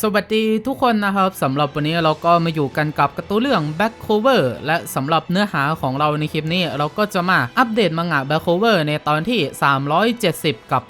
สวัสดีทุกคนนะครับสำหรับวันนี้เราก็มาอยู่กันกับการ์ตูนเรื่อง Back Cover และสำหรับเนื้อหาของเราในคลิปนี้ เราก็จะมาอัปเดตมังงะ Back Cover ในตอนที่ 370 กับ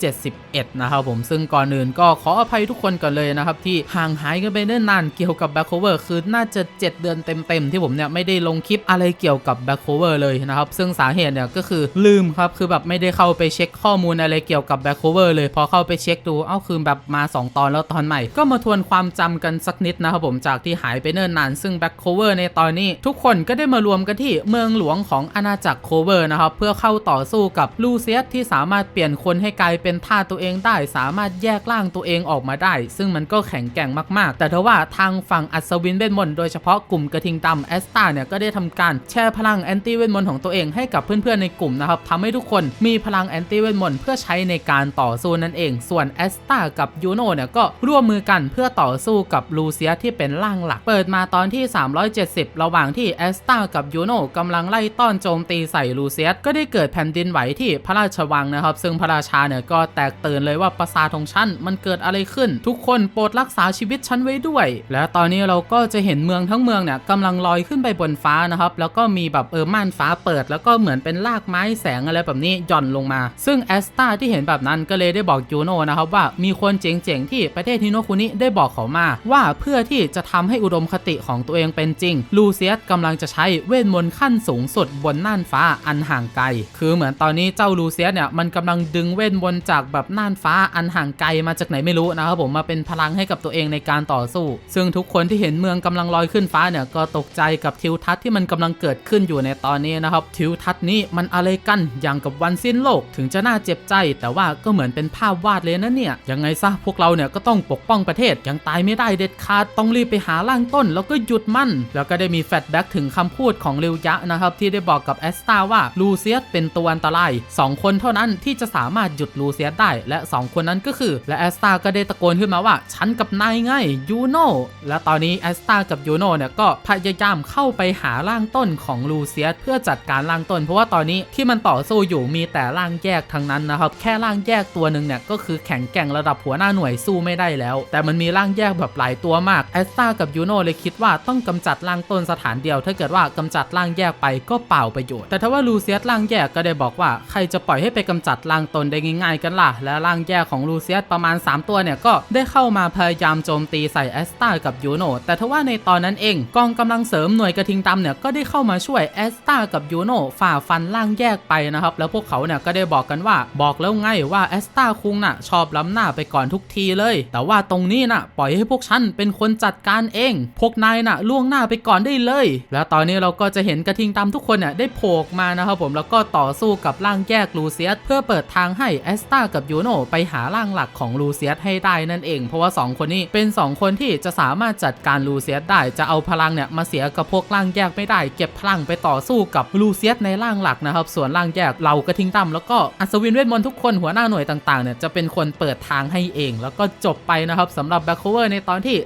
371 นะครับผมซึ่งก่อนอื่นก็ขออภัยทุกคนก่อนเลยนะครับ ที่ห่างหายกันไปเนิ่นนานเกี่ยวกับ Back Cover คือน่าจะ 7 เดือนเต็มๆ ที่ผมเนี่ยไม่ได้ลงคลิปอะไรเกี่ยวกับ Back Cover เลยนะครับซึ่งสาเหตุเนี่ยก็คือลืมครับคือแบบไม่ได้เข้าไปเช็คข้อมูลอะไรเกี่ยวกับ Back Cover เลยพอเข้าไปเช็คดูเอ้าคือแบบมา 2 ตอนแล้วตอนใหม่ ก็มาทวนความจำกันสักนิดนะครับผมจากที่หายไปเนิ่นนานซึ่ง Back Cover ในตอนนี้ ทุกคนก็ได้มารวมกันที่เมืองหลวงของอาณาจักรโคเวอร์นะครับเพื่อเข้าต่อสู้กับลูเซียสที่สามารถเปลี่ยนคนให้กลายเป็นท่าตัวเองได้ สามารถแยกร่างตัวเองออกมาได้ ซึ่งมันก็แข็งแกร่งมากๆ แต่ทว่าทางฝั่งอัศวินเวทมนต์โดยเฉพาะกลุ่มกระทิงดำแอสตาเนี่ยก็ได้ทำการแชร์พลังแอนตี้เวทมนต์ของตัวเองให้กับเพื่อนๆในกลุ่มนะครับทำให้ทุกคนมีพลังแอนตี้เวทมนต์เพื่อใช้ในการต่อสู้นั่นเอง ส่วนแอสตากับยูโนเนี่ยก็ร่วมมือกันเพื่อต่อสู้กับลูเซียที่เป็นร่างหลัก เปิดมาตอนที่ 370 ระหว่างที่แอสตากับยูโนกำลังไล่ต้อนโจมตีใส่ลูเซียสก็ได้เกิดแผ่นดินไหวที่พระราชวังนะครับ ซึ่งพระราชาเนี่ยก็แตกตื่นเลยว่าปราสาทของฉันมันเกิดอะไรขึ้น ทุกคนโปรดรักษาชีวิตฉันไว้ด้วย และตอนนี้เราก็จะเห็นเมืองทั้งเมืองเนี่ยกำลังลอยขึ้นไปบนฟ้านะครับแล้วก็มีแบบเออม่านฟ้าเปิด แล้วก็เหมือนเป็นรากไม้แสงอะไรแบบนี้หย่อนลงมา ซึ่งแอสตาที่เห็นแบบนั้นก็เลยได้บอกยูโนนะครับว่ามีคนเจ๋งๆที่ประเทศฮิโนคุนิได้บอกเขามาว่าเพื่อที่จะทำให้อุดมคติของตัวเองเป็นจริง ลูเซียสกำลังจะใช้เวทมนต์ขั้นสูงสุดบนน่านฟ้าอันห่างไกล คือเหมือนตอนนี้เจ้าลูเซียสเนี่ยมันกำลังดึงเวทมนต์จากแบบน่านฟ้าอันห่างไกลมาจากไหนไม่รู้นะครับผมมาเป็นพลังให้กับตัวเองในการต่อสู้ ซึ่งทุกคนที่เห็นเมืองกำลังลอยขึ้นฟ้าเนี่ยก็ตกใจกับทิวทัศน์ที่มันกำลังเกิดขึ้นอยู่ในตอนนี้นะครับทิวทัศน์นี้มันอะไรกันอย่างกับวันสิ้นโลก ถึงจะน่าเจ็บใจ แต่ว่าก็เหมือนเป็นภาพวาดเลยนะเนี่ยยังไงซะพวกเราเนี่ยก็ต้องปกป้องประเทศยังตายไม่ได้เด็ดขาดต้องรีบไปหาล่างต้น แล้วก็หยุดมัน แล้วก็ได้มีแฟลชแบ็กถึงคำพูดของริวยะนะครับที่ได้บอกกับแอสตาว่าลูเซียสเป็นตัวอันตรายสองคนเท่านั้นที่จะสามารถหยุดลูเซียสได้ และสองคนนั้นก็คือ และแอสตาก็ได้ตะโกนขึ้นมาว่า ฉันกับนายไงยูโน่และตอนนี้แอสตากับยูโน่เนี่ยก็พยายามเข้าไปหาร่างต้นของลูเซียสเพื่อจัดการร่างต้น เพราะว่าตอนนี้ที่มันต่อสู้อยู่มีแต่ร่างแยกทั้งนั้นนะครับแค่ร่างแยกตัวหนึ่งเนี่ยก็คือแข็งแกร่งระดับหัวหน้าหน่วยสู้ไม่ได้แล้วแต่มันมีร่างแยกแบบหลายตัวมากแอสตากับยูโนเลยคิดว่าต้องกำจัดร่างต้นสถานเดียว ถ้าเกิดว่ากำจัดร่างแยกไปก็เปล่าประโยชน์ แต่ถ้าว่าลูเซียสร่างแยกก็ได้บอกว่าใครจะปล่อยให้ไปกำจัดร่างตนได้ง่ายๆกันล่ะ และร่างแยกของลูเซียสประมาณ 3 ตัวเนี่ยก็ได้เข้ามาพยายามโจมตีใส่แอสตากับยูโนแต่ทว่าในตอนนั้นเอง กองกำลังเสริมหน่วยกระทิงดำเนี่ยก็ได้เข้ามาช่วยแอสตากับยูโนฝ่าฟันร่างแยกไปนะครับแล้วพวกเขาเนี่ยก็ได้บอกกันว่าบอกแล้วไงว่าแอสตาคุงน่ะชอบล้ำหน้าไปก่อนทุกทีเลย แต่ว่าตรงนี้น่ะ ปล่อยให้พวกฉันเป็นคนจัดการเอง พวกนายน่ะล่วงหน้าไปก่อนได้เลย แล้วตอนนี้เราก็จะเห็นกระทิงดำทุกคนเนี่ยได้โผล่ออกมานะครับผมแล้วก็ต่อสู้กับร่างแยกลูเซียสเพื่อเปิดทางให้แอสตากับยูโนไปหาร่างหลักของลูเซียสให้ได้นั่นเอง เพราะว่า 2 คนนี้เป็น 2 คนที่จะสามารถจัดการลูเซียสได้จะเอาพลังเนี่ยมาเสียกับพวกร่างแยกไม่ได้ เก็บพลังไปต่อสู้กับลูเซียสในร่างหลักนะครับ ส่วนร่างแยกเรากระทิงดำแล้วก็อัศวินเวทมนต์ทุกคนหัวหน้าหน่วยต่างๆเนี่ยจะเป็นคนเปิดทางให้เอง แล้วก็จบไปนะครับสำหรับแบ็คโคเวอร์ในตอนที่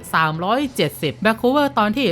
370แบ็คโคเวอร์ตอนที่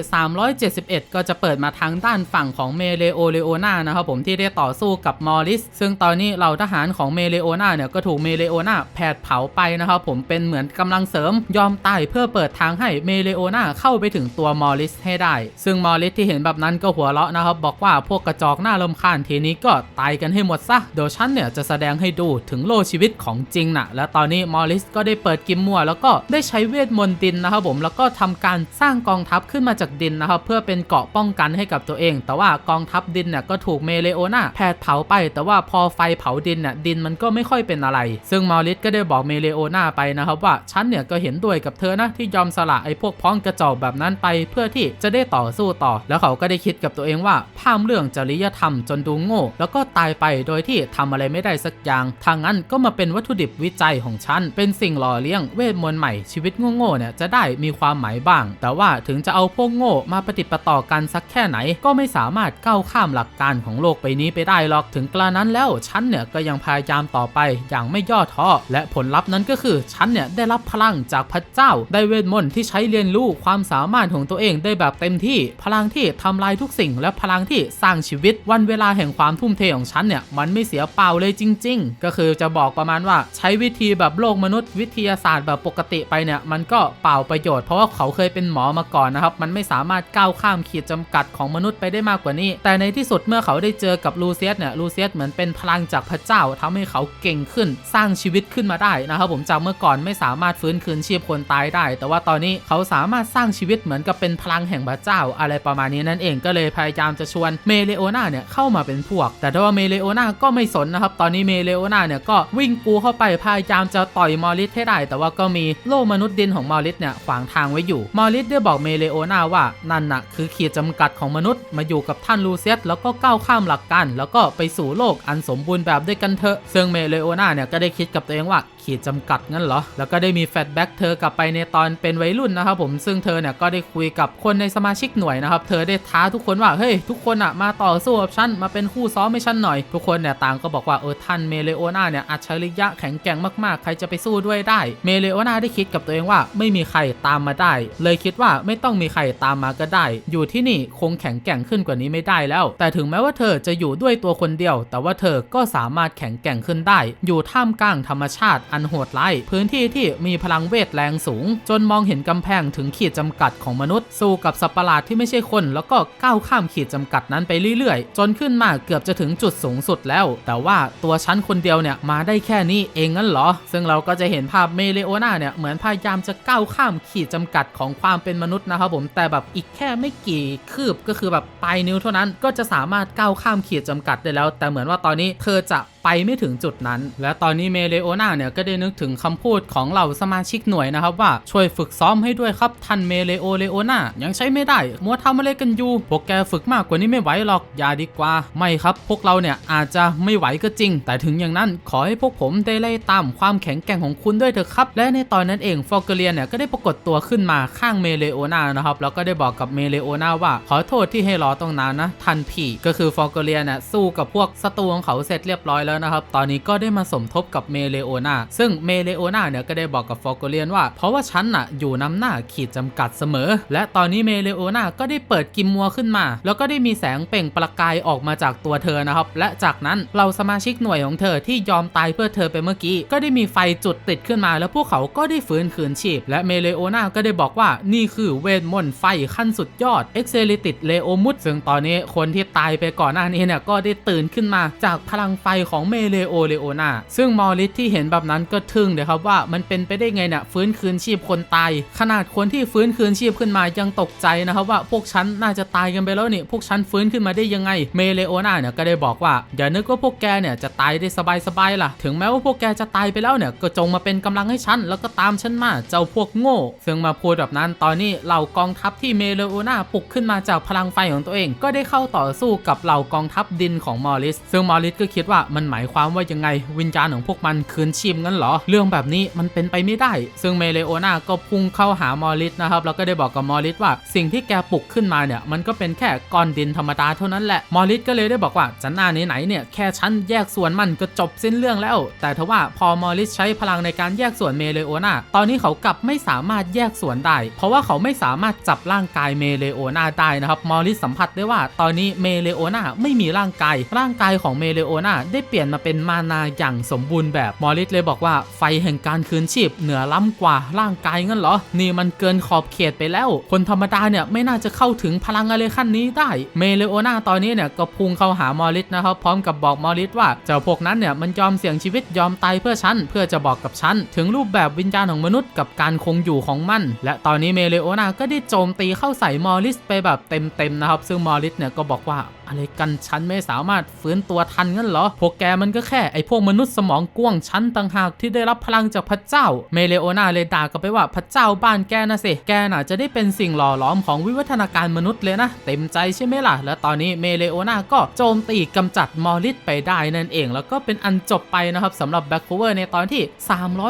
371 ก็จะเปิดมาทางด้านฝั่งของเมเลโอเลโอนานะครับผมที่ได้ต่อสู้กับมอริส ซึ่งตอนนี้เราทหารของเมเลโอนาเนี่ยก็ถูกเมเลโอนาแผดเผาไปนะครับผมเป็นเหมือนกำลังเสริมยอมตายเพื่อเปิดทางให้เมเลโอนาเข้าไปถึงตัวมอริสให้ได้ ซึ่งมอริสที่เห็นแบบนั้นก็หัวเราะนะครับบอกว่าพวกกระจอกหน้าลำคาญทีนี้ก็ตายกันให้หมดซะเดี๋ยวฉันเนี่ยจะแสดงให้ดูถึงโลชีวิตของจริงนะและตอนนี้มอริสก็ได้เปิดกิมมัวแล้วก็ได้ใช้เวทมนต์ดินนะครับผมแล้วก็ทำการสร้างกองทัพขึ้นมาจากดินนะครับเพื่อเป็นเกาะป้องกันให้กับตัวเอง แต่ว่ากองทัพดินเนี่ยก็ถูกเมเลโอนาแผดเผาไป แต่ว่าพอไฟเผาดินเนี่ยดินมันก็ไม่ค่อยเป็นอะไร ซึ่งมอริสก็ได้บอกเมเลโอนาไปนะครับว่าฉันเนี่ยก็เห็นด้วยกับเธอนะที่ยอมสละไอ้พวกพ้องกระจอกแบบนั้นไป เพื่อที่จะได้ต่อสู้ต่อ แล้วเขาก็ได้คิดกับตัวเองว่าพามเรื่องจริยธรรมจนดูโง่ แล้วก็ตายไปโดยที่ทำอะไรไม่ได้สักอย่างทางนั้นก็มาเป็นวัตถุดิบวิจัยของฉันเป็นสิ่งหล่อเลี้ยงเวทมนต์ใหม่ ชีวิตโง่ๆเนี่ยจะได้มีความหมายบ้าง แต่ว่าถึงจะเอาพวกโง่มาปฏิประต่อกันสักแค่ไหน ก็ไม่สามารถก้าวข้ามหลักการของโลกใบนี้ไปได้หรอกถึงกระนั้นแล้วฉันเนี่ยก็ยังพยายามต่อไปอย่างไม่ย่อท้อและผลลัพธ์นั้นก็คือฉันเนี่ยได้รับพลังจากพระเจ้า ได้เวทมนต์ที่ใช้เรียนรู้ความสามารถของตัวเองได้แบบเต็มที่ พลังที่ทำลายทุกสิ่ง และพลังที่สร้างชีวิต วันเวลาแห่งความทุ่มเทของฉันเนี่ยมันไม่เสียเปล่าเลยจริง ๆ ก็คือจะบอกประมาณว่าใช้วิธีแบบโลกมนุษย์วิทยาศาสตร์แบบปกติไปเนี่ยมันก็เปล่าประโยชน์เพราะว่าเขาเคยเป็นหมอมาก่อนนะครับมันไม่สามารถก้าวข้ามขีดจำกัดของมนุษย์ไปได้มากกว่านี้ แต่ในที่สุดเมื่อเขาได้เจอกับลูเซียสเนี่ยลูเซียสเหมือนเป็นพลังจากพระเจ้าทำให้เขาเก่งขึ้นสร้างชีวิตขึ้นมาได้นะครับผมจากเมื่อก่อนไม่สามารถฟื้นคืนชีพคนตายได้ แต่ว่าตอนนี้เขาสามารถสร้างชีวิตเหมือนกับเป็นพลังแห่งพระเจ้า อะไรประมาณนี้นั่นเองก็เลยพยายามจะชวนเมเลโอนาเนี่ยเข้ามาเป็นพวก แต่ถ้าว่าเมเลโอนาก็ไม่สนนะครับตอนนี้เมเลโอนาเนี่ยก็วิ่งกูเข้าไปพยายามจะต่อยมอริสให้ได้ แต่ว่าก็มีโล่มนุษย์ดินของมอริสเนี่ยขวางทางไว้อยู่มอริสได้บอกเมเลโอนาว่านั่นน่ะคือขีดจำกัดของมนุษย์มาอยู่กับท่านลูเซียสแล้วก็ก้าวข้ามหลักการแล้วก็ไปสู่โลกอันสมบูรณ์แบบด้วยกันเถอะซึ่งเมเลโอนาเนี่ยก็ได้คิดกับตัวเองว่าขีดจำกัดงั้นเหรอ แล้วก็ได้มีแฟลชแบ็กเธอกลับไปในตอนเป็นวัยรุ่นนะครับผม ซึ่งเธอเนี่ยก็ได้คุยกับคนในสมาชิกหน่วยนะครับ เธอได้ท้าทุกคนว่า เฮ้ย ทุกคนอะมาต่อสู้กับฉัน มาเป็นคู่ซ้อมให้ฉันหน่อย ทุกคนเนี่ยต่างก็บอกว่าเออท่านเมเลโอนาเนี่ยอัจฉริยะแข็งแกร่งมากๆ ใครจะไปสู้ด้วยได้ เมเลโอนาได้คิดกับตัวเองว่าไม่มีใครตามมาได้ เลยคิดว่าไม่ต้องมีใครตามมาก็ได้ อยู่ที่นี่คงแข็งแกร่งขึ้นกว่านี้ไม่ได้แล้ว แต่ถึงแม้ว่าเธอจะอยู่ด้วยตัวคนเดียว แต่ว่าเธอก็สามารถแข็งแกร่งขึ้นได้ อยู่ท่ามกลางธรรมชาติอันโหดร้ายพื้นที่ที่มีพลังเวทแรงสูง จนมองเห็นกำแพงถึงขีดจำกัดของมนุษย์ สู้กับสัตว์ประหลาดที่ไม่ใช่คน แล้วก็ก้าวข้ามขีดจำกัดนั้นไปเรื่อยๆ จนขึ้นมาเกือบจะถึงจุดสูงสุดแล้ว แต่ว่าตัวฉันคนเดียวเนี่ยมาได้แค่นี้เองงั้นเหรอ ซึ่งเราก็จะเห็นภาพเมเลโอนาเนี่ยเหมือนพยายามจะก้าวข้ามขีดจำกัดของความเป็นมนุษย์นะครับผมแต่แบบอีกแค่ไม่กี่คืบก็คือแบบปลายนิ้วเท่านั้นก็จะสามารถก้าวข้ามขีดจำกัดได้แล้ว แต่เหมือนว่าตอนนี้เธอจะ ไปไม่ถึงจุดนั้น และตอนนี้เมเลโอนาเนี่ยก็ได้นึกถึงคำพูดของเหล่าสมาชิกหน่วยนะครับว่าช่วยฝึกซ้อมให้ด้วยครับท่านเมเลโอเลโอนายังใช้ไม่ได้ มัวทำอะไรกันอยู่พวกแกฝึกมากกว่านี้ไม่ไหวหรอกอย่าดีกว่า ไม่ครับพวกเราเนี่ยอาจจะไม่ไหวก็จริง แต่ถึงอย่างนั้นขอให้พวกผมได้ไล่ตามความแข็งแกร่งของคุณด้วยเถอะครับ และในตอนนั้นเองฟอร์เกเลียเนี่ยก็ได้ปรากฏตัวขึ้นมาข้างเมเลโอนานะครับแล้วก็ได้บอกกับเมเลโอนาว่า ขอโทษที่ให้รอต้องนานนะทันพี่ก็คือฟอร์เกเลียเนี่ยสู้กับพวกศัตรูของเขาเสร็จเรียบร้อยแล้วนะครับ ตอนนี้ก็ได้มาสมทบกับเมเลโอนาซึ่งเมเลโอนาเนี่ยก็ได้บอกกับฟอร์เกเลียนว่า เพราะว่าฉันน่ะอยู่นำหน้าขีดจำกัดเสมอ และตอนนี้เมเลโอนาก็ได้เปิดกิมมัวขึ้นมา แล้วก็ได้มีแสงเปล่งประกายออกมาจากตัวเธอนะครับ และจากนั้นเราสมาชิกหน่วยของเธอที่ยอมตายเพื่อเธอไปเมื่อกี้ ก็ได้มีไฟจุดติดขึ้นมา แล้วพวกเขาก็ได้ฟื้นคืนชีพ และเมเลโอนาก็ได้บอกว่านี่คือเวทมนต์ไฟขั้นสุดยอดเอ็กเซลิติดเลโอมุดซึ่งตอนนี้คนที่ตายไปก่อนหน้านี้เนี่ยก็ได้ตื่นขึ้นมาจากพลังไฟของเมเลโอเลโอนาซึ่งมอริสที่เห็นแบบนั้นก็ทึ่งเดี๋ยวครับว่ามันเป็นไปได้ไงเนี่ยฟื้นคืนชีพคนตาย ขนาดคนที่ฟื้นคืนชีพขึ้นมายังตกใจนะครับว่าพวกฉันน่าจะตายกันไปแล้วนี่พวกฉันฟื้นขึ้นมาได้ยังไงเมเลโอนาเนี่ยก็ได้บอกว่าอย่านึกว่าพวกแกเนี่ยจะตายได้สบายๆล่ะ ถึงแม้ว่าพวกแกจะตายไปแล้วเนี่ยก็จงมาเป็นกำลังให้ฉันแล้วก็ตามฉันมาเจ้าพวกโง่ ซึ่งมาพูดแบบนั้นตอนนี้เหล่ากองทัพที่เมเลโอนาปลุกขึ้นมาจากพลังไฟของตัวเอง ก็ได้เข้าต่อสู้กับเหล่ากองทัพดินของมอริสซึ่งมอริสก็คิดว่ามันหมายความว่ายังไง วิญญาณของพวกมันคืนชีพงั้นเหรอ เรื่องแบบนี้มันเป็นไปไม่ได้ ซึ่งเมเลโอนาก็พุ่งเข้าหามอริสนะครับแล้วก็ได้บอกกับมอริสว่าสิ่งที่แกปลุกขึ้นมาเนี่ยมันก็เป็นแค่ก้อนดินธรรมดาเท่านั้นแหละมอริสก็เลยได้บอกว่าจันน้าไหนๆเนี่ยแค่ฉันแยกส่วนมันก็จบสิ้นเรื่องแล้ว แต่ทว่าพอมอริสใช้พลังในการแยกส่วนเมเลโอนาตอนนี้เขากลับไม่สามารถแยกส่วนได้ เพราะว่าเขาไม่สามารถจับร่างกายเมเลโอนาได้นะครับมอริสสัมผัสได้ว่า ตอนนี้เมเลโอนาไม่มีร่างกายร่างกายของเมเลโอนาได้เปลี่ยนมาเป็นมานาอย่างสมบูรณ์แบบมอริสเลยบอกว่าไฟแห่งการคืนชีพเหนือล้ำกว่าร่างกายงั้นเหรอ นี่มันเกินขอบเขตไปแล้ว คนธรรมดาเนี่ยไม่น่าจะเข้าถึงพลังอะไรขั้นนี้ได้ เมเลโอนาตอนนี้เนี่ยก็พุ่งเข้าหามอริสนะครับพร้อมกับบอกมอริสว่าเจ้าพวกนั้นเนี่ยมันยอมเสี่ยงชีวิตยอมตายเพื่อฉันเพื่อจะบอกกับฉันถึงรูปแบบวิญญาณของมนุษย์กับการคงอยู่ของมัน และตอนนี้เมเลโอนาก็ได้โจมตีเข้าใส่มอริสไปแบบเต็มๆนะครับซึ่งมอริสเนี่ยก็บอกว่าอะไรกันฉันไม่สามารถฟื้นตัวทันงั้นเหรอ พวกแกมันก็แค่ไอพวกมนุษย์สมองกว้างฉันต่างหากที่ได้รับพลังจากพระเจ้า เมเลโอนาเลยด่ากลับไปว่าพระเจ้าบ้านแกนะสิ แกน่ะจะได้เป็นสิ่งหล่อหลอมของวิวัฒนาการมนุษย์เลยนะ เต็มใจใช่ไหมล่ะ และตอนนี้เมเลโอนาก็โจมตีกำจัดมอริสไปได้นั่นเอง แล้วก็เป็นอันจบไปนะครับสำหรับแบ็คโคเวอร์ในตอนที่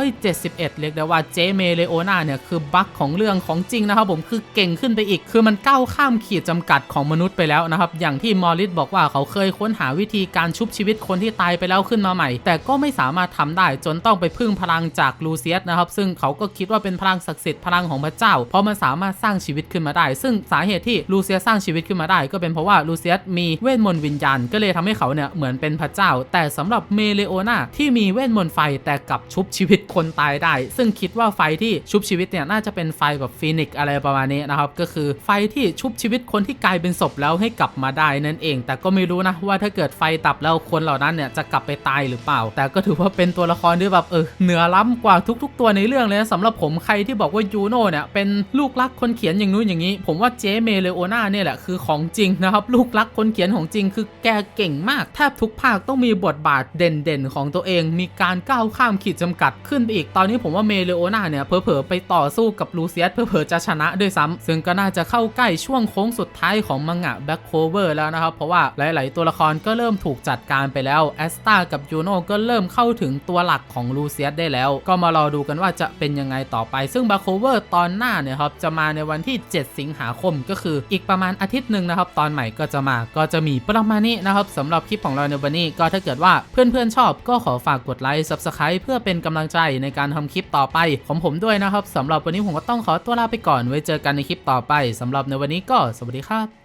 371 เรียกได้ว่าเจเมเลโอนาเนี่ยคือบั๊กของเรื่องของจริงนะครับผมคือเก่งขึ้นไปอีก คือมันก้าวข้ามขีดจำกัดของมนุษย์ไปแล้วนะครับอย่างที่มอริสบอกว่าเขาเคยค้นหาวิธีการชุบชีวิตคนที่ตายไปแล้วขึ้นมาใหม่ แต่ก็ไม่สามารถทำได้จนต้องไปพึ่งพลังจากลูเซียสนะครับ ซึ่งเขาก็คิดว่าเป็นพลังศักดิ์สิทธิ์พลังของพระเจ้า เพราะมันสามารถสร้างชีวิตขึ้นมาได้ ซึ่งสาเหตุที่ลูเซียสสร้างชีวิตขึ้นมาได้ ก็เป็นเพราะว่าลูเซียสมีเวทมนต์วิญญาณก็เลยทำให้เขาเนี่ยเหมือนเป็นพระเจ้า แต่สำหรับเมเลโอนาที่มีเวทมนต์ไฟแต่กลับชุบชีวิตคนตายได้ ซึ่งคิดว่าไฟที่ชุบชีวิตเนี่ยน่าจะเป็นไฟแบบฟีนิกซ์อะไรประมาณนี้นะครับก็คือไฟที่ชุบชีวิตคนที่กลายเป็นศพแล้วให้กลับมาได้นั่นเอง แต่ก็ไม่รู้นะว่าถ้าเกิดไฟดับแล้วคนเหล่านั้นเนี่ยจะกลับไปตายหรือเปล่า แต่ก็ถือว่าเป็นตัวละครที่แบบเออเหนือล้ำกว่าทุก ๆ ตัวในเรื่องเลยนะสำหรับผมใครที่บอกว่ายูโน่เนี่ยเป็นลูกรักคนเขียนอย่างนู้นอย่างนี้ ผมว่าเจเมเลโอนาเนี่ยแหละคือของจริงนะครับลูกรักคนเขียนของจริง คือแกเก่งมากแทบทุกภาคต้องมีบทบาทเด่นๆ ของตัวเอง มีการก้าวข้ามขีดจำกัดขึ้นไปอีกตอนนี้ผมว่าเมเลโอนาเนี่ยเผลอๆไปต่อสู้กับลูเซียสเผลอๆจะชนะด้วยซ้ำซึ่งก็น่าจะเข้าใกล้ช่วงโค้งสุดท้ายของมังงะแบ็คโคเวอร์แล้วนะครับเพราะว่าหลาย ๆ ตัวละครก็เริ่มถูกจัดการไปแล้วแอสตากับยูโน่ก็เริ่มเข้าถึงตัวหลักของลูเซียสได้แล้ว ก็มารอดูกันว่าจะเป็นยังไงต่อไป ซึ่งแบ็คโคเวอร์ตอนหน้าเนี่ยครับจะมาในวันที่ 7 สิงหาคมก็คืออีกประมาณอาทิตย์หนึ่งนะครับ ตอนใหม่ก็จะมาก็จะมีประมาณนี้นะครับสำหรับคลิปของเราในวันนี้ก็ถ้าเกิดว่าเพื่อน ๆ ชอบก็ขอฝากกดไลค์ Subscribe เพื่อเป็นกำลังใจในการทำคลิปต่อไปของผมด้วยนะครับสำหรับวันนี้ผมก็ต้องขอตัวลาไปก่อนไว้เจอกันในคลิปต่อไปสำหรับในวันนี้ก็สวัสดีครับ